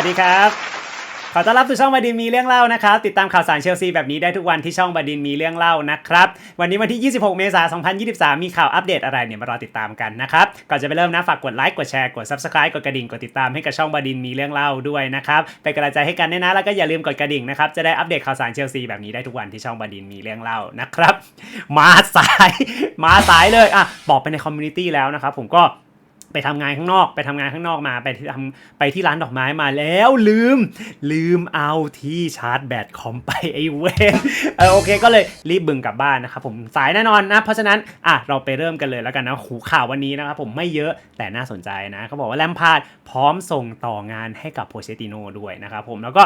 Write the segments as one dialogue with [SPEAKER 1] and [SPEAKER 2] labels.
[SPEAKER 1] สวัสดีครับ ขอต้อนรับสู่ช่องบดินมีเรื่องเล่านะครับ ติดตามข่าวสารเชลซีแบบนี้ได้ทุกวันที่ช่องบดินมีเรื่องเล่านะครับ วันนี้วันที่ 26 เมษายน 2023 มีข่าวอัปเดตอะไรเนี่ยมารอติดตามกันนะครับ ก่อนจะไปเริ่มนะฝากกดไลค์ กดแชร์ กด subscribe กดกระดิ่ง กดติดตามให้กับช่องบดินมีเรื่องเล่าด้วยนะครับเป็นกำลังใจให้กันด้วยนะ แล้วก็อย่าลืมกดกระดิ่งนะครับ จะได้อัปเดตข่าวสารเชลซีแบบนี้ได้ทุกวันที่ช่องบดินมีเรื่องเล่านะครับ มาสาย มาสายเลย อะ บอกไปในคอมมูนิตี้แล้วนะครับ ผมก็ ไปทำงานข้างนอก ไปทำงานข้างนอกมาไปทำไปที่ร้านดอกไม้มาแล้วลืม ลืมเอาที่ชาร์จแบตคอมไปไอ้เวนเออโอเคก็เลยรีบบึงกลับบ้านนะครับผมสายแน่นอนนะ เพราะฉะนั้นอะเราไปเริ่มกันเลยแล้วกันนะหูข่าววันนี้นะครับผมไม่เยอะแต่น่าสนใจนะเขาบอกว่าแลมพาร์ดพร้อมส่งต่องานให้กับโพเชติโนด้วยนะครับผมแล้วก็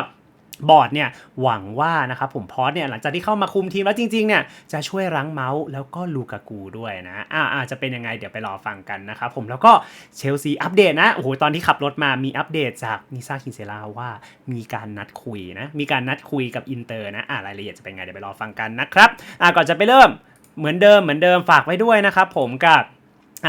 [SPEAKER 1] บอร์ดเนี่ยหวังว่านะครับผมพอสเนี่ยหลังจากที่เข้ามาคุมทีมแล้วจริงๆเนี่ยจะช่วยรั้งเมาส์แล้วก็ลูกากูด้วยนะอ่าอาจจะเป็นยังไงเดี๋ยวไปรอฟังกันนะครับผมแล้วก็เชลซีอัปเดตนะโอ้โหตอนที่ขับรถมามีอัปเดตจากนิซาคินเซลาว่ามีการนัดคุยนะมีการนัดคุยกับอินเตอร์นะอ่ารายละเอียดจะเป็นไงเดี๋ยวไปรอฟังกันนะครับอ่าก่อนจะไปเริ่มเหมือนเดิมเหมือนเดิมฝากไว้ด้วยนะครับผมกับ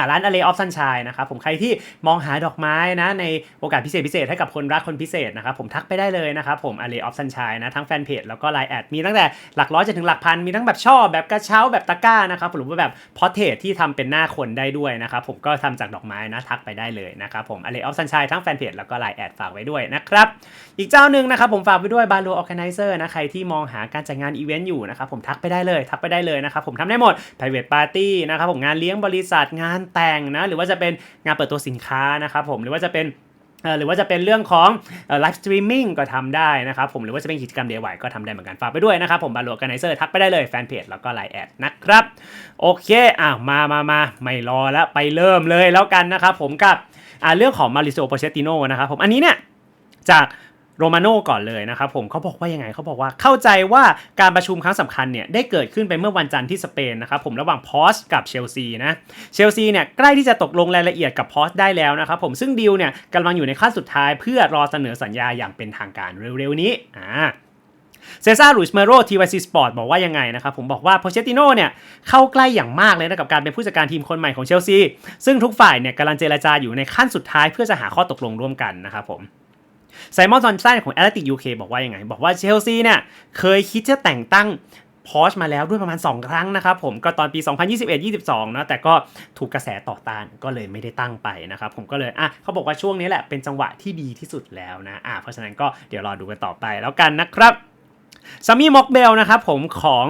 [SPEAKER 1] ร้าน Array of Sunshine นะครับผมใครที่มองหาดอกไม้นะในโอกาสพิเศษพิเศษให้กับคนรักคนพิเศษนะครับผมทักไปได้เลยนะครับผม Array of Sunshine นะทั้งแฟนเพจแล้วก็ไลน์แอดมีตั้งแต่หลักร้อยจนถึงหลักพัน มีทั้งแบบช่อแบบกระเช้าแบบตะกร้านะครับหรือว่าแบบพอเทสที่ทำเป็นหน้าคนได้ด้วยนะครับผมก็ทำจากดอกไม้นะทักไปได้เลยนะครับผม Array of Sunshine ทั้งแฟนเพจแล้วก็ไลน์แอดฝากไว้ด้วยนะครับอีกเจ้าหนึ่งนะครับผมฝากไว้ด้วย b a l o Organizer นะใครที่มองหาการจัดงานอีเวนต์อยู่นะครับผมทักไปได้เลยทักไปได้เลยนะครับผมทำได้หมด private party นะครับผมงานเลี้ยงบริษัทงานแต่งนะหรือว่าจะเป็นงานเปิดตัวสินค้านะครับผมหรือว่าจะเป็นหรือว่าจะเป็นเรื่องของไลฟ์สตรีมมิ่งก็ทำได้นะครับผมหรือว่าจะเป็นกิจกรรม DIY ก็ทำได้เหมือนกันฝากไปด้วยนะครับผมบาลู o กันไนเซอร์ทักไปได้เลยแฟนเพจแล้วก็ไลน์แอดนะครับ โอเคอะมามามาไม่รอแล้วไปเริ่มเลยแล้วกันนะครับผมกับเรื่องของมาริโซโปเชติโนนะครับผมอันนี้เนี่ยจาก โรมาโน่ก่อนเลยนะครับผมเขาบอกว่ายังไงเขาบอกว่าเข้าใจว่าการประชุมครั้งสำคัญเนี่ยได้เกิดขึ้นไปเมื่อวันจันทร์ที่สเปนนะครับผมระหว่างพอสกับเชลซีนะเชลซีเนี่ยใกล้ที่จะตกลงรายละเอียดกับพอสได้แล้วนะครับผมซึ่งดีลเนี่ยกำลังอยู่ในขั้นสุดท้าย เพื่อรอเสนอสัญญาอย่างเป็นทางการเร็วๆนี้อ่าเซซ่าลุยส์เมโรทีวีซีสปอร์ตบอกว่ายังไงนะครับ ผมบอกว่าโพเชติโน่เนี่ยเข้าใกล้อย่างมากเลยนะกับการเป็นผู้จัดการทีมคนใหม่ของเชลซีซึ่งทุกฝ่ายเนี่ยกำลังเจรจาอยู่ในขั้นสุดท้ายเพื่อจะหาข้อตกลงร่วมกันนะครับผม ไซมอนซอนสันของแอตเลติกยูเคบอกว่ายังไง บอกว่าเชลซีเนี่ยเคยคิดจะแต่งตั้งพอชมาแล้วด้วยประมาณ 2 ครั้งนะครับผมก็ตอนปี 2021-22 นะแต่ก็ถูกกระแสต่อต้านก็เลยไม่ได้ตั้งไปนะครับผมก็เลยอะเขาบอกว่าช่วงนี้แหละเป็นจังหวะที่ดีที่สุดแล้วนะอะเพราะฉะนั้นก็เดี๋ยวรอดูกันต่อไปแล้วกันนะครับ ซามี่ม็อกเบลนะครับผมของ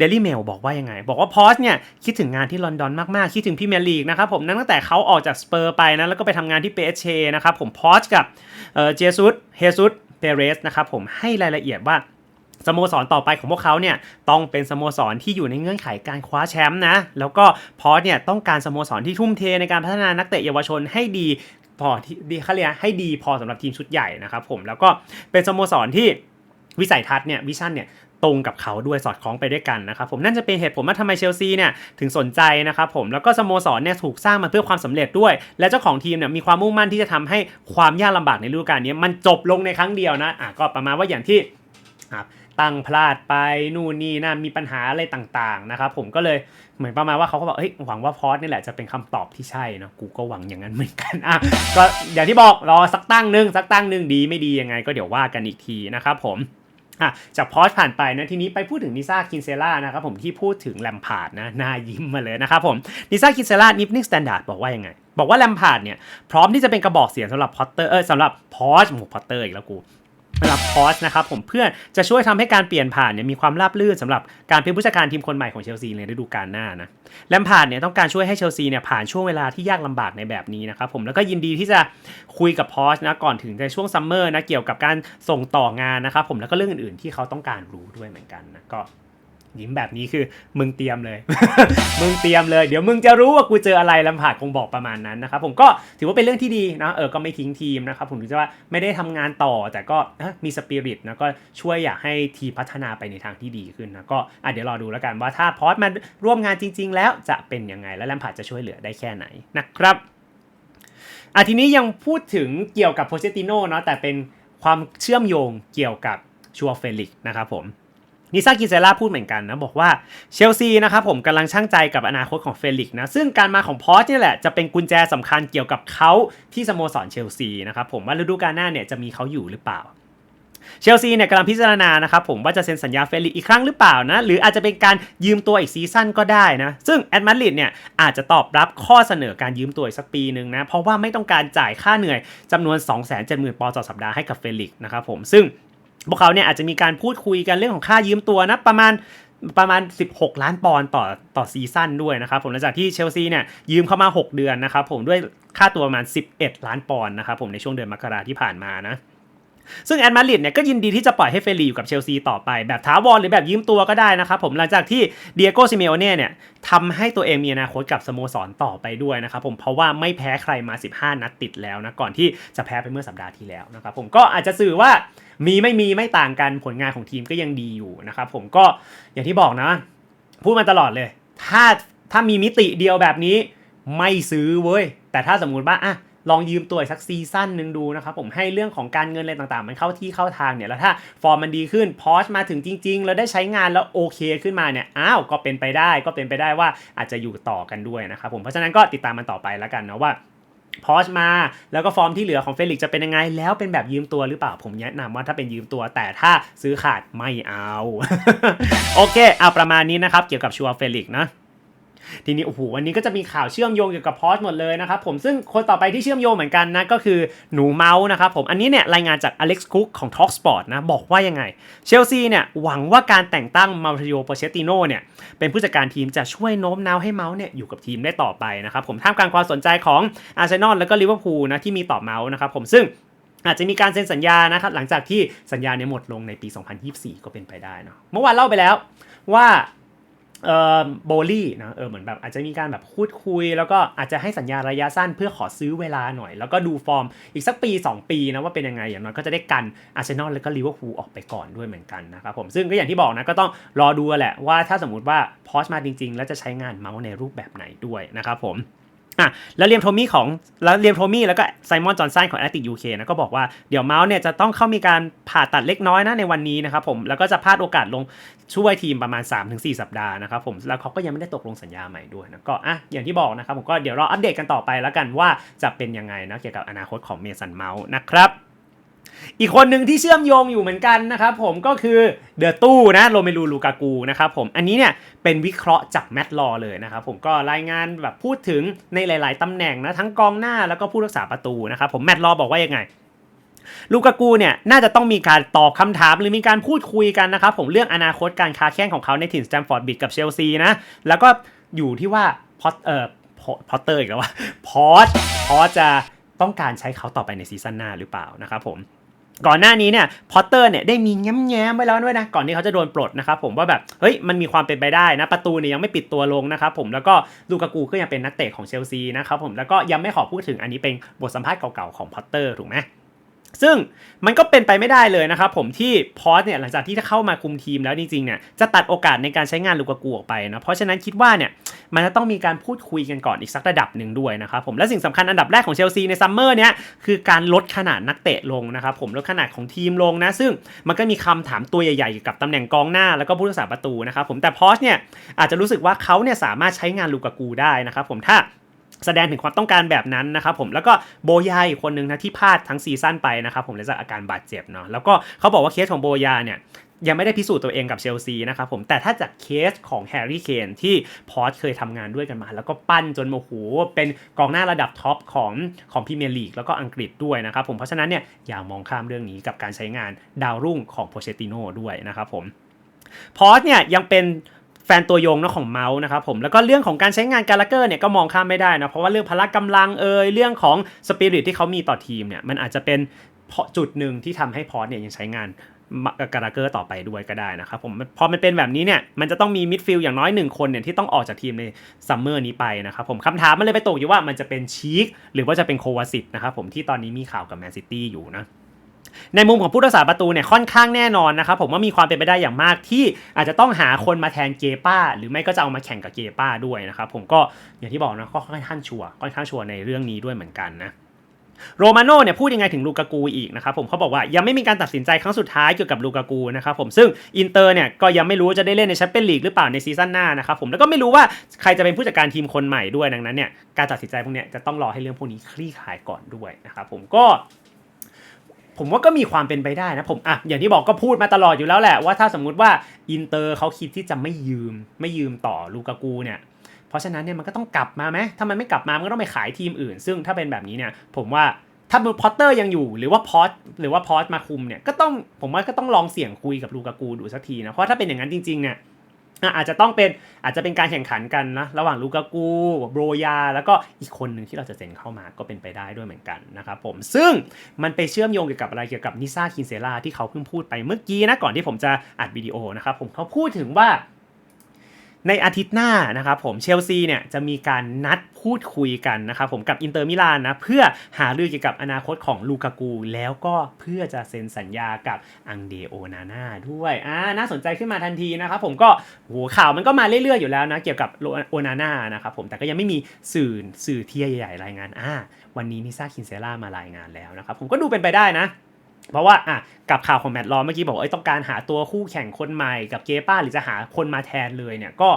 [SPEAKER 1] Daily Mail บอกว่ายังไง บอกว่าพอสเนี่ยคิดถึงงานที่ลอนดอนมาก ๆ คิดถึงพรีเมลีกนะครับผมนั่นตั้งแต่เขาออกจากสเปอร์ไปนะแล้วก็ไปทำงานที่เปเชนะครับผมพอสกับเอ่อเจซุสเฮซุสเปเรสนะครับผมให้รายละเอียดว่าสโมสรต่อไปของพวกเขาเนี่ยต้องเป็นสโมสรที่อยู่ในเงื่อนไขการคว้าแชมป์นะ แล้วก็พอสเนี่ยต้องการสโมสรที่ทุ่มเทในการพัฒนานักเตะเยาวชนให้ดีพอที่ดีเขาเรียกให้ดีพอสำหรับทีมชุดใหญ่นะครับผมแล้วก็เป็นสโมสรที่ วิสัยทัศน์เนี่ยวิชั่นเนี่ยตรงกับเขาด้วยสอดคล้องไปด้วยกันนะครับผมนั่นจะเป็นเหตุผลว่าทำไมเชลซีเนี่ยถึงสนใจนะครับผมแล้วก็สโมสรเนี่ยถูกสร้างมาเพื่อความสำเร็จด้วย และเจ้าของทีมเนี่ยมีความมุ่งมั่นที่จะทำให้ความยากลำบากในฤดูกาลนี้มันจบลงในครั้งเดียวนะอะก็ประมาณว่าอย่างที่อะตั้งพลาดไปนู่นนี่นั่นมีปัญหาอะไรต่างๆนะครับผมก็เลยเหมือนประมาณว่าเขาก็บอกเฮ้ยหวังว่าพอสนี่แหละจะเป็นคำตอบที่ใช่เนอะกูก็หวังอย่างนั้นเหมือนกันอะก็อย่างที่บอกรอสักตั้งหนึ่งสักตั้งหนึ่งดีไม่ดียังไง ก็เดี๋ยวว่ากันอีกทีนะครับผม อะจากพอสผ่านไปนะทีนี้ไปพูดถึงนิซ่าคินเซล่านะครับผมที่พูดถึงแลมพาร์ดนะหน้ายิ้มมาเลยนะครับผมนิซ่าคินเซล่านิฟนิ่งสแตนดาร์ดบอกว่ายังไง บอกว่าแลมพาร์ดเนี่ย พร้อมที่จะเป็นกระบอกเสียงสำหรับพอตเตอร์เออสำหรับพอสหมูพอตเตอร์อีกแล้วกู สำหรับพอสนะครับผมเพื่อจะช่วยทำให้การเปลี่ยนผ่านเนี่ยมีความราบรื่นสำหรับการเป็นผู้จัดการทีมคนใหม่ของเชลซีในฤดูกาลหน้านะแลมพาร์ดเนี่ยต้องการช่วยให้เชลซีเนี่ยผ่านช่วงเวลาที่ยากลำบากในแบบนี้นะครับผมแล้วก็ยินดีที่จะคุยกับพอสนะก่อนถึงในช่วงซัมเมอร์นะเกี่ยวกับการส่งต่องานนะครับผมแล้วก็เรื่องอื่นๆที่เขาต้องการรู้ด้วยเหมือนกันนะก็ ยิ้มแบบนี้คือมึงเตรียมเลย มึงเตรียมเลย เดี๋ยวมึงจะรู้ว่ากูเจออะไรลำผาดคงบอกประมาณนั้นนะครับผมก็ถือว่าเป็นเรื่องที่ดีนะเออก็ไม่ทิ้งทีมนะครับผมถือว่าไม่ได้ทำงานต่อแต่ก็มีสปิริตนะก็ช่วยอยากให้ทีพัฒนาไปในทางที่ดีขึ้นนะก็อะเดี๋ยวรอดูแล้วกันว่าถ้าพอสมาร่วมงานจริง ๆ แล้วจะเป็นยังไงและแลมพาร์ดจะช่วยเหลือได้แค่ไหนนะครับอะทีนี้ยังพูดถึงเกี่ยวกับโพเชติโน่เนาะแต่เป็นความเชื่อมโยงเกี่ยวกับชัวเฟลิกนะครับผม นิซ่ากิเซล่าพูดเหมือนกันนะ บอกว่าเชลซีนะครับผมกำลังช่างใจกับอนาคตของเฟลิกซ์นะ ซึ่งการมาของพอสนี่แหละจะเป็นกุญแจสำคัญเกี่ยวกับเขาที่สโมสรเชลซีนะครับผมว่าฤดูกาลหน้าเนี่ยจะมีเขาอยู่หรือเปล่าเชลซีเนี่ยกำลังพิจารณานะครับผมว่าจะเซ็นสัญญาเฟลิกซ์อีกครั้งหรือเปล่านะ หรืออาจจะเป็นการยืมตัวอีกซีซั่นก็ได้นะ ซึ่งแอดมาริดเนี่ยอาจจะตอบรับข้อเสนอการยืมตัวอีกสักปีหนึ่งนะ เพราะว่าไม่ต้องการจ่ายค่าเหนื่อยจำนวน 270,000ปอนด์ต่อสัปดาห์ให้กับเฟลิกซ์นะครับผมซึ่ง พวกเขาเนี่ยอาจจะมีการพูดคุยกันเรื่องของค่ายืมตัวนะประมาณประมาณ 16 ล้านปอนด์ต่อต่อซีซั่นด้วยนะครับผมหลังจากที่เชลซีเนี่ยยืมเข้ามา 6 เดือนนะครับผมด้วยค่าตัวประมาณ 11 ล้านปอนด์นะครับผมในช่วงเดือนมกราที่ผ่านมานะ ซึ่งแอนมาริดเนี่ยก็ยินดีที่จะปล่อยให้เฟลีอยู่กับเชลซีต่อไป แบบท้าวรหรือแบบยืมตัวก็ได้นะครับผมหลังจากที่เดียโกซิเมโอเน่เนี่ยทำให้ตัวเองมีอนาคตกับสโมสรต่อไปด้วยนะครับผมเพราะว่าไม่แพ้ใครมา 15 นัดติดแล้วนะก่อนที่จะแพ้ไปเมื่อสัปดาห์ที่แล้วนะครับผมก็อาจจะสื่อว่ามีไม่มีไม่ต่างกันผลงานของทีมก็ยังดีอยู่นะครับผมก็อย่างที่บอกนะ พูดมาตลอดเลย ถ้าถ้ามีมิติเดียวแบบนี้ไม่ซื้อเว้ยแต่ถ้าสมมุติว่าอะ ลองยืมตัวอีกสักซีซั่นหนึ่งดูนะครับผมให้เรื่องของการเงินอะไรต่างๆ มันเข้าที่เข้าทางเนี่ยแล้วถ้าฟอร์มมันดีขึ้นพอชมาถึงจริงๆ แล้วได้ใช้งานแล้วโอเคขึ้นมาเนี่ยอ้าวก็เป็นไปได้ก็เป็นไปได้ว่าอาจจะอยู่ต่อกันด้วยนะครับผมเพราะฉะนั้นก็ติดตามมันต่อไปแล้วกันนะว่าพอชมา แล้วก็ฟอร์มที่เหลือของเฟลิกซ์จะเป็นยังไง แล้วเป็นแบบยืมตัวหรือเปล่า ผมแนะนำว่าถ้าเป็นยืมตัว แต่ถ้าซื้อขาดไม่เอา โอเค เอาประมาณนี้นะครับ เกี่ยวกับชัวเฟลิกซ์นะ ทีนี้โอ้โหวันนี้ก็จะมีข่าวเชื่อมโยงเกี่ยวกับพอสหมดเลยนะครับผมซึ่งคนต่อไปที่เชื่อมโยงเหมือนกันนะก็คือหนูเมาส์นะครับผมอันนี้เนี่ยรายงานจากอเล็กซ์คุกของ Talksport นะบอกว่ายังไงเชลซีเนี่ยหวังว่าการแต่งตั้งมาริโอโปเชติโนเนี่ยเป็นผู้จัดการทีมจะช่วยโน้มน้าวให้เมาส์เนี่ยอยู่กับทีมได้ต่อไปนะครับผมท่ามกลางความสนใจของอาร์เซนอลแล้วก็ลิเวอร์พูลนะที่มีต่อเมาส์นะครับผมซึ่งอาจจะมีการเซ็นสัญญานะครับหลังจากที่สัญญาเนี่ยหมดลงในปี 2024 ก็เป็นไปได้เนาะเมื่อวานเล่าไปแล้วว่า เอ่อโบลี่นะเออเหมือนแบบอาจจะมีการแบบพูดคุย แล้วก็อาจจะให้สัญญาระยะสั้นเพื่อขอซื้อเวลาหน่อย แล้วก็ดูฟอร์มอีกสักปี 2 ปีนะว่าเป็นยังไงอย่างน้อยก็จะได้กันอาร์เซนอลแล้วก็ลิเวอร์พูลออกไปก่อนด้วยเหมือนกันนะครับผมซึ่งก็อย่างที่บอกนะก็ต้องรอดูแหละว่าถ้าสมมติว่าพอชมาจริง ๆ แล้วจะใช้งานเมาส์ในรูปแบบไหนด้วยนะครับผม อะแล้วเรียมโทมี่ของแล้วเรียมโทมี่แล้วก็ไซมอนจอห์นสันของแอตติกยูเคนะก็บอกว่าเดี๋ยวเมาส์เนี่ยจะต้องเข้ามีการผ่าตัดเล็กน้อยนะในวันนี้นะครับผมแล้วก็จะพลาดโอกาสลงช่วยทีมประมาณ 3-4 สัปดาห์นะครับผมแล้วเขาก็ยังไม่ได้ตกลงสัญญาใหม่ด้วยนะก็อะอย่างที่บอกนะครับผมก็เดี๋ยวรออัปเดตกันต่อไปแล้วกันว่าจะเป็นยังไงนะเกี่ยวกับอนาคตของเมสันเมาส์นะครับ อีกคนหนึ่งที่เชื่อมโยงอยู่เหมือนกันนะครับผมก็คือเดอะตู้นะโรเมลูลูกากูนะครับผมอันนี้เนี่ยเป็นวิเคราะห์จากแมตต์ลอเลยนะครับผมก็รายงานแบบพูดถึงในหลาย ๆตำแหน่งนะทั้งกองหน้าแล้วก็ผู้รักษาประตูนะครับผมแมตต์ลอบอกว่ายังไงลูกากูเนี่ยน่าจะต้องมีการตอบคำถามหรือมีการพูดคุยกันนะครับผมเรื่องอนาคตการค้าแข่งของเขาในถิ่นสแตมฟอร์ดบิดกับเชลซีนะแล้วก็อยู่ที่ว่าพอตเอ่อพอตเตอร์อีกแล้วว่าพอตพอตจะต้องการใช้เขาต่อไปในซีซั่นหน้าหรือเปล่านะครับผม ก่อนหน้านี้เนี่ยพอตเตอร์เนี่ยได้มีแง้มๆไว้แล้วด้วยนะก่อนที่เขาจะโดนปลดนะครับผมว่าแบบเฮ้ยมันมีความเป็นไปได้นะประตูเนี่ยยังไม่ปิดตัวลงนะครับผมแล้วก็ลูกากูก็ยังเป็นนักเตะของเชลซีนะครับผมแล้วก็ยังไม่ขอพูดถึงอันนี้เป็นบทสัมภาษณ์เก่าๆของพอตเตอร์ถูกไหม ซึ่งมันก็เป็นไปไม่ได้เลยนะครับผมที่พอสเนี่ยหลังจากที่เข้ามาคุมทีมแล้วจริงๆเนี่ยจะตัดโอกาสในการใช้งานลูกากูออกไปนะเพราะฉะนั้นคิดว่าเนี่ยมันจะต้องมีการพูดคุยกันก่อนอีกสักระดับหนึ่งด้วยนะครับผมและสิ่งสำคัญอันดับแรกของเชลซีในซัมเมอร์เนี้ยคือการลดขนาดนักเตะลงนะครับผมลดขนาดของทีมลงนะซึ่งมันก็มีคำถามตัวใหญ่ๆกับตำแหน่งกองหน้าแล้วก็ผู้รักษาประตูนะครับผมแต่พอสเนี่ยอาจจะรู้สึกว่าเขาเนี่ยสามารถใช้งานลูกากูได้นะครับผมถ้า แสดงถึงความต้องการแบบนั้นนะครับผมแล้วก็โบยาอีกคนนึงนะที่พลาดทั้งซีซั่นไปนะครับผมเลยจากอาการบาดเจ็บเนาะแล้วก็เขาบอกว่าเคสของโบยาเนี่ยยังไม่ได้พิสูจน์ตัวเองกับเชลซีนะครับผมแต่ถ้าจากเคสของแฮร์รี่เคนที่พอร์ตเคยทำงานด้วยกันมา แล้วก็ปั้นจนโมโหเป็นกองหน้าระดับท็อปของของพรีเมียร์ลีกแล้วก็อังกฤษด้วยนะครับผมเพราะฉะนั้นเนี่ยอย่ามองข้ามเรื่องนี้กับการใช้งานดาวรุ่งของโพเชติโน่ด้วยนะครับผมพอร์ตเนี่ยยังเป็น แฟนตัวยงนะของเมาส์นะครับผมแล้วก็เรื่องของการใช้งานการ์ลเกอร์เนี่ยก็มองข้ามไม่ได้นะเพราะว่าเรื่องพละกำลังเอ่ยเรื่องของสปิริตที่เขามีต่อทีมเนี่ยมันอาจจะเป็นจุดหนึ่งที่ทำให้พอร์ตเนี่ยยังใช้งานการาเกอร์ต่อไปด้วยก็ได้นะครับผมพอมันเป็นแบบนี้เนี่ยมันจะต้องมีมิดฟิลด์อย่างน้อยหนึ่งคนเนี่ยที่ต้องออกจากทีมในซัมเมอร์นี้ไปนะครับผมคำถามมันเลยไปตกอยู่ว่ามันจะเป็นชีคหรือว่าจะเป็นโควาสิตนะครับผมที่ตอนนี้มีข่าวกับแมนซิตี้อยู่นะ ในมุมของผู้รักษาประตูเนี่ยค่อนข้างแน่นอนนะครับผมว่ามีความเป็นไปได้อย่างมากที่อาจจะต้องหาคนมาแทนเกป้า หรือไม่ก็จะเอามาแข่งกับเกป้าด้วยนะครับผมก็อย่างที่บอกนะก็ค่อนข้างชัวร์ค่อนข้างชัวร์ในเรื่องนี้ด้วยเหมือนกันนะโรมาโน่เนี่ยพูดยังไงถึงลูกากูอีกนะครับผมเขาบอกว่ายังไม่มีการตัดสินใจครั้งสุดท้ายเกี่ยวกับลูกากูนะครับผมซึ่งอินเตอร์เนี่ยก็ยังไม่รู้ว่าจะได้เล่นในแชมเปี้ยนลีกหรือเปล่าในซีซั่นหน้านะครับผมแล้วก็ไม่รู้ว่าใครจะเป็นผู้จัดการทีมคนใหม่ด้วยดังนั้นเนี่ยการตัดสินใจพวกเนี้ยจะต้องรอให้เรื่องพวกนี้คลี่คลายก่อนด้วยนะครับผมก็ ผมว่าก็มีความเป็นไปได้นะผมอะอย่างที่บอกก็พูดมาตลอดอยู่แล้วแหละว่าถ้าสมมุติว่าอินเตอร์เขาคิดที่จะไม่ยืมไม่ยืมต่อลูกากูเนี่ยเพราะฉะนั้นเนี่ยมันก็ต้องกลับมาไหมถ้ามันไม่กลับมามันก็ต้องไปขายทีมอื่น ซึ่งถ้าเป็นแบบนี้เนี่ยผมว่าถ้าพอตเตอร์ยังอยู่หรือว่าพอตหรือว่าพอตมาคุมเนี่ยก็ต้องผมว่าก็ต้องลองเสี่ยงคุยกับลูกากูดูสักทีนะเพราะถ้าเป็นอย่างนั้นจริงๆเนี่ย อาจจะต้องเป็นอาจจะเป็นการแข่งขันกันนะระหว่างลูกากูโบรยา แล้วก็อีกคนหนึ่งที่เราจะเซ็นเข้ามาก็เป็นไปได้ด้วยเหมือนกันนะครับผมซึ่งมันไปเชื่อมโยงเกี่ยวกับอะไรเกี่ยวกับนิซ่าคินเซล่าที่เขาเพิ่งพูดไปเมื่อกี้นะก่อนที่ผมจะอัดวิดีโอนะครับผมเขาพูดถึงว่า ในอาทิตย์หน้านะครับผมเชลซีเนี่ยจะมีการนัดพูดคุยกันนะครับผมกับอินเตอร์มิลานนะเพื่อหารือเกี่ยวกับอนาคตของลูกากู แล้วก็เพื่อจะเซ็นสัญญากับอังเดโอนาน่าด้วยอ่าน่าสนใจขึ้นมาทันทีนะครับผมก็โหข่าวมันก็มาเรื่อยๆอยู่แล้วนะเกี่ยวกับโอนาน่านะครับผมแต่ก็ยังไม่มีสื่อสื่อที่ใหญ่ๆรายงานอ่าวันนี้นิซ่าคินเซล่ามารายงานแล้วนะครับผมก็ดูเป็นไปได้นะ เพราะว่าอะกับข่าวของแมตต์ลอเมื่อกี้บอกว่าเอ้ต้องการหาตัวคู่แข่งคนใหม่กับเกป้าหรือจะหาคนมาแทนเลยเนี่ยก็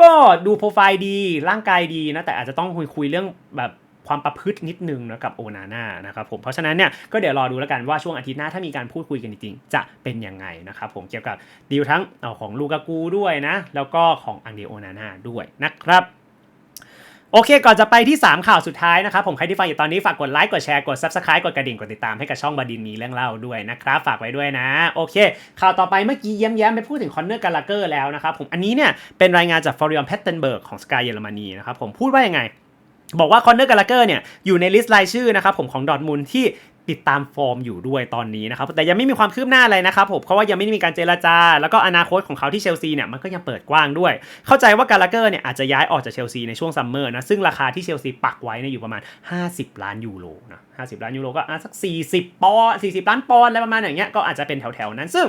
[SPEAKER 1] ก็ดูโปรไฟล์ดีร่างกายดีนะแต่อาจจะต้องคุยคุยเรื่องแบบความประพฤตินิดนึงนะกับโอนาน่านะครับผมเพราะฉะนั้นเนี่ยก็เดี๋ยวรอดูแล้วกันว่าช่วงอาทิตย์หน้าถ้ามีการพูดคุยกันจริงๆจะเป็นยังไงนะครับผมเกี่ยวกับดีลทั้งของลูกากูด้วยนะแล้วก็ของอังเดโอนาน่าด้วยนะครับ โอเค ก่อนจะไปที่ 3 ข่าวสุดท้ายนะครับ ผมใครที่ฟังอยู่ตอนนี้ฝากกดไลค์ กดแชร์ กด Subscribe กดกระดิ่ง กดติดตามให้กับช่องบดินมีเรื่องเล่าด้วยนะครับ ฝากไว้ด้วยนะ โอเค ข่าวต่อไปเมื่อกี้เย้มๆ ไปพูดถึงคอนเนอร์กาลาเกอร์แล้วนะครับผม อันนี้เนี่ยเป็นรายงานจากฟอริออนแพตเทนเบิร์กของสกายเยอรมนีนะครับผมพูดว่ายังไงบอกว่าคอนเนอร์กาลาเกอร์เนี่ยอยู่ในลิสต์รายชื่อนะครับผมของดอทมุนที่ ติดตามฟอร์มอยู่ด้วยตอนนี้นะครับแต่ยังไม่มีความคืบหน้าอะไรนะครับผมเพราะว่ายังไม่ได้มีการเจรจา แล้วก็อนาคตของเขาที่เชลซีเนี่ยมันก็ยังเปิดกว้างด้วย เข้าใจว่ากาลาเกอร์เนี่ยอาจจะย้ายออกจากเชลซีในช่วงซัมเมอร์นะซึ่งราคาที่เชลซีปักไว้เนี่ยอยู่ประมาณ 50 ล้านยูโรนะ50 ล้านยูโรก็อะสัก 40 ปอนด์40 ล้านปอนด์อะไรประมาณอย่างเงี้ยก็อาจจะเป็นแถวๆนั้นซึ่ง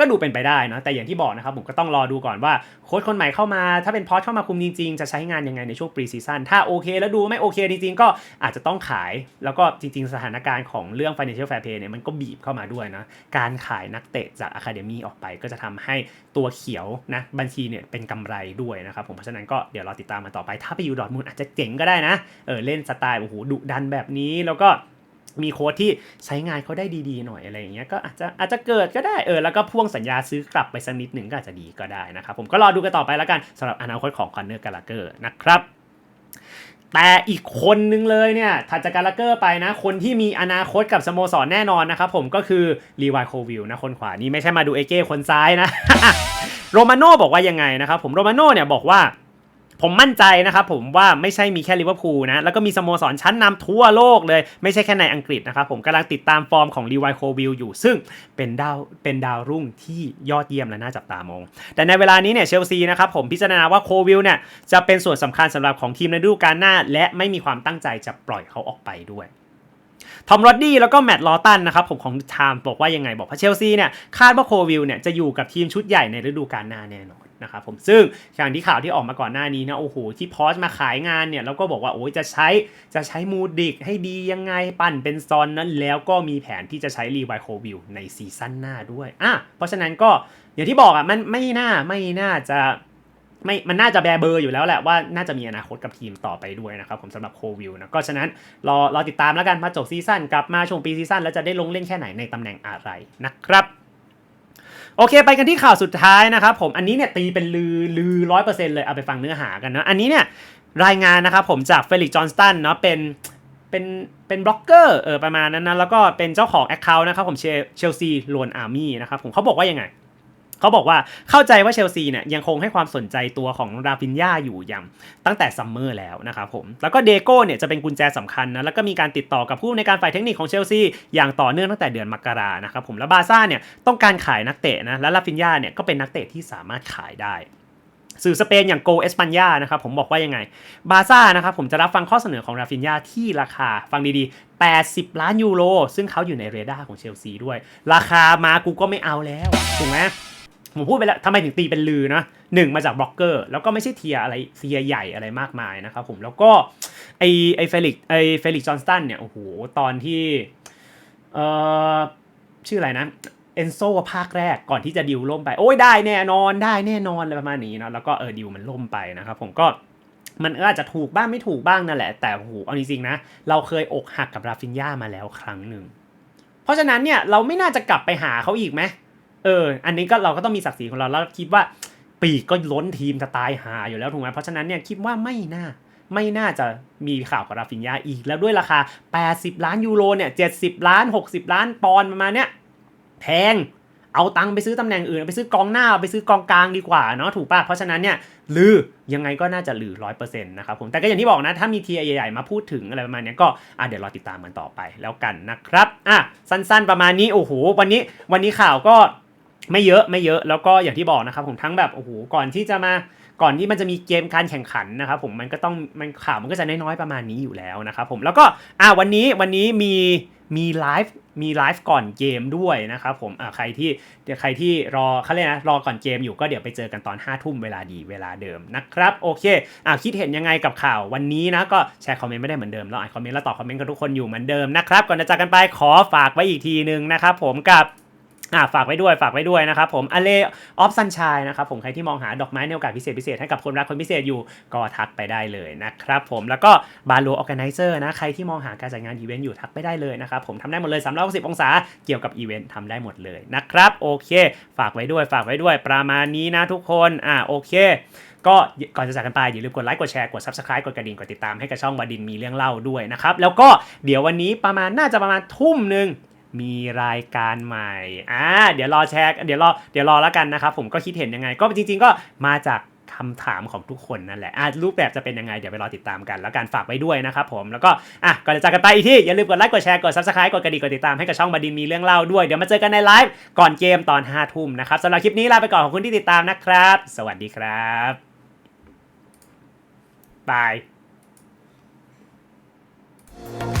[SPEAKER 1] ก็ดูเป็นไปได้นะแต่อย่างที่บอกนะครับผมก็ต้องรอดูก่อนว่าโค้ชคนใหม่เข้ามา ถ้าเป็นพอเข้ามาคุมจริงๆ จะใช้งานยังไงในช่วงปรีซีซั่นถ้าโอเคแล้วดูไม่โอเคจริงๆ ก็อาจจะต้องขาย แล้วก็จริงๆ สถานการณ์ของเรื่อง financial fair play เนี่ยมันก็บีบเข้ามาด้วยนะการขายนักเตะจากอะคาเดมีออกไปก็จะทำให้ตัวเขียวนะบัญชีเนี่ยเป็นกำไรด้วยนะครับผมเพราะฉะนั้นก็เดี๋ยวรอติดตามมาต่อไป ถ้าไปอยู่ดอทมุนด์อาจจะเจ๋งก็ได้นะเออเล่นสไตล์โอ้โหดุดันแบบนี้แล้วก็ มีโค้ดที่ใช้งานเขาได้ดีๆหน่อยอะไรอย่างเงี้ยก็อาจจะอาจจะเกิดก็ได้เออแล้วก็พ่วงสัญญาซื้อกลับไปสักนิดหนึ่งก็อาจจะดีก็ได้นะครับผมก็รอดูกันต่อไปแล้วกันสำหรับอนาคตของคอนเนอร์กาลาเกอร์นะครับแต่อีกคนนึงเลยเนี่ยถัดจากกาลาเกอร์ไปนะ คนที่มีอนาคตกับสโมสรแน่นอนนะครับผมก็คือรีวายโควิลนะคนขวานี่ไม่ใช่มาดูเอเก้คนซ้ายนะ โรมาโน่บอกว่ายังไงนะครับผมโรมาโน่เนี่ยบอกว่า ผมมั่นใจนะครับผมว่าไม่ใช่มีแค่ลิเวอร์พูลนะ แล้วก็มีสโมสรชั้นนำทั่วโลกเลย ไม่ใช่แค่ในอังกฤษนะครับผมกำลังติดตามฟอร์มของรีวายโควิลอยู่ ซึ่งเป็นดาวเป็นดาวรุ่งที่ยอดเยี่ยมและน่าจับตามอง แต่ในเวลานี้เนี่ยเชลซีนะครับผมพิจารณาว่าโควิลเนี่ยจะเป็นส่วนสำคัญสำหรับของทีมในฤดูกาลหน้า และไม่มีความตั้งใจจะปล่อยเขาออกไปด้วยทอมโรดดี้แล้วก็แมตต์ลอตันนะครับผมของไทม์บอกว่ายังไงบอกว่าเชลซีเนี่ยคาดว่าโควิลเนี่ยจะอยู่กับทีมชุดใหญ่ในฤดูกาลหน้าแน่นอน นะครับผมซึ่งอย่างที่ข่าวที่ออกมาก่อนหน้านี้นะโอ้โหที่พอสมาขายงานเนี่ยแล้วก็บอกว่าโอ้ยจะใช้จะใช้มูดิกให้ดียังไงปั่นเป็นซอนนั้น แล้วก็มีแผนที่จะใช้รีไวโควิลในซีซั่นหน้าด้วยอะเพราะฉะนั้นก็อย่างที่บอกอะมันไม่น่าไม่น่าจะไม่ มันน่าจะแบร์เบอร์อยู่แล้วแหละว่าน่าจะมีอนาคตกับทีมต่อไปด้วยนะครับผมสำหรับโควิลนะ ก็ฉะนั้นรอรอติดตามแล้วกันมาจบซีซั่นกลับมาช่วงปีซีซั่นแล้วจะได้ลงเล่นแค่ไหนในตำแหน่งอะไรนะครับ โอเค ไปกันที่ข่าวสุดท้ายนะครับผมอันนี้เนี่ยตีเป็นลือลือร้อยเปอร์เซ็นต์เลยเอาไปฟังเนื้อหากันนะอันนี้เนี่ยรายงานนะครับผมจากเฟลิกจอห์นสตันเนาะเป็นเป็นเป็นบล็อกเกอร์เออประมาณนั้นนะแล้วก็เป็นเจ้าของแอคเคาท์นะครับผมเชลซีโลนอาร์มี่นะครับผมเขาบอกว่ายังไง เขาบอกว่าเข้าใจว่าเชลซีเนี่ยยังคงให้ความสนใจตัวของราฟินยาอยู่อย่างตั้งแต่ซัมเมอร์แล้วนะครับผม แล้วก็เดโก้เนี่ยจะเป็นกุญแจสำคัญนะแล้วก็มีการติดต่อกับผู้ในการฝ่ายเทคนิคของเชลซีอย่างต่อเนื่องตั้งแต่เดือนมกรานะครับผมแล้วบาซ่าเนี่ยต้องการขายนักเตะนะและราฟินยาเนี่ยก็เป็นนักเตะที่สามารถขายได้สื่อสเปนอย่างโกเอสปันยานะครับผมบอกว่ายังไง บาซ่านะครับผมจะรับฟังข้อเสนอของราฟินยาที่ราคาฟังดีๆ 80 ล้านยูโร ซึ่งเขาอยู่ในเรดาร์ของเชลซีด้วย ราคามากูก็ไม่เอาแล้ว ถูกไหม ผมพูดไปแล้วทำไมถึงตีเป็นลือนะหนึ่งมาจากบล็อกเกอร์ แล้วก็ไม่ใช่เทียอะไรเทียใหญ่อะไรมากมายนะครับผมแล้วก็ไอไอเฟลิกไอเฟลิกจอห์นสตันเนี่ยโอ้โหตอนที่เอ่อชื่ออะไรนะเอนโซภาคแรกก่อนที่จะดิวล่มไป โอ้ยได้แน่นอนได้แน่นอนอะไรประมาณนี้เนะแล้วก็เออดิวมันล่มไปนะครับผมก็มันอาจจะถูกบ้างไม่ถูกบ้างนั่นแหละ แต่โอ้โหเอาจริงๆนะ เราเคยอกหักกับราฟินยามาแล้วครั้งหนึ่ง เพราะฉะนั้นเนี่ยเราไม่น่าจะกลับไปหาเขาอีกไหม เออ อันนี้ก็เราก็ต้องมีศักดิ์ศรีของเราแล้วคิดว่าปีกก็ล้นทีมจะตายหาอยู่แล้วถูกไหมเพราะฉะนั้นเนี่ยคิดว่าไม่น่าไม่น่าจะมีข่าวกับราฟินยาอีก แล้วด้วยราคา 80 ล้านยูโรเนี่ย70 ล้าน 60 ล้านปอนด์ประมาณเนี้ยแพงเอาตังค์ไปซื้อตำแหน่งอื่น ไปซื้อกองหน้าไปซื้อกองกลางดีกว่าเนาะถูกป่ะ เพราะฉะนั้นเนี่ยลือยังไงก็น่าจะลือร้อยเปอร์เซ็นต์นะครับผมแต่ก็อย่างที่บอกนะ ถ้ามีทีใหญ่ๆมาพูดถึงอะไรประมาณเนี้ยก็อะเดี๋ยวรอติดตามกันต่อไปแล้วกันนะครับ อะ สั้นๆประมาณนี้ โอ้โห วันนี้วันนี้ข่าวก็ ไม่เยอะไม่เยอะแล้วก็อย่างที่บอกนะครับผมทั้งแบบโอ้โหก่อนที่จะมาก่อนที่มันจะมีเกมการแข่งขันนะครับผมมันก็ต้องมันข่าวมันก็จะน้อยๆประมาณนี้อยู่แล้วนะครับผมแล้วก็อะวันนี้วันนี้มีมีไลฟ์มีไลฟ์ก่อนเกมด้วยนะครับผมอะใครที่เดี๋ยวใครที่รอเขาเรียกนะรอก่อนเกมอยู่ก็เดี๋ยวไปเจอกันตอน5้าทุ่มเวลาดีเวลาเดิมนะครับโอเคอะคิดเห็นยังไงกับข่าววันนี้นะก็แชร์คอมเมนต์ไม่ได้เหมือนเดิมเราอ่านคอมเมนต์แล้วตอบคอมเมนต์กับทุกคนอยู่เหมือนเดิมนะครับก่อนจะจากกันไปขอฝากไว้อีกทีนึงนะครับผมกับ อ่าฝากไว้ด้วยฝากไว้ด้วยนะครับผมอเลออฟซันชายนะครับผมใครที่มองหาดอกไม้ในโอกาสพิเศษพิเศษให้กับคนรักคนพิเศษอยู่ก็ทักไปได้เลยนะครับผมแล้วก็บาร์โลออแกไนเซอร์นะใครที่มองหาการจัดงานอีเวนต์อยู่ทักไปได้เลยนะครับผมทำได้หมดเลย360องศาเกี่ยวกับอีเวนต์ทำได้หมดเลยนะครับโอเค ฝากไว้ด้วยฝากไว้ด้วยประมาณนี้นะทุกคนอ่าโอเคก็ก่อนจะจากกันไปอย่าลืมกดไลค์กดแชร์กด subscribe กดกระดิ่งกดติดตามให้กับช่องบดินมีเรื่องเล่าด้วยนะครับแล้วก็เดี๋ยววันนี้ประมาณน่าจะประมาณทุ่มหนึ่ง มีรายการใหม่อ่าเดี๋ยวรอแชร์เดี๋ยวรอเดี๋ยวรอแล้วกันนะครับผมก็คิดเห็นยังไง ก็จริง ๆ ก็มาจากคำถามของทุกคนนั่นแหละอ่ารูปแบบจะเป็นยังไง เดี๋ยวไปรอติดตามกัน แล้วกันฝากไว้ด้วยนะครับผม แล้วก็อะก่อนจะจากกันไปอีกที่ อย่าลืมกดไลค์ กดแชร์ กดซับสไคร b ์กดกระดิ่ง กดติดตามให้กับช่องบดีมีเรื่องเล่าด้วย เดี๋ยวมาเจอกันในไลฟ์ก่อนเกมตอน5้าทุ่มนะครับสำหรับคลิปนี้ลาไปก่อนขอบคุณที่ติดตามนะครับ สวัสดีครับบาย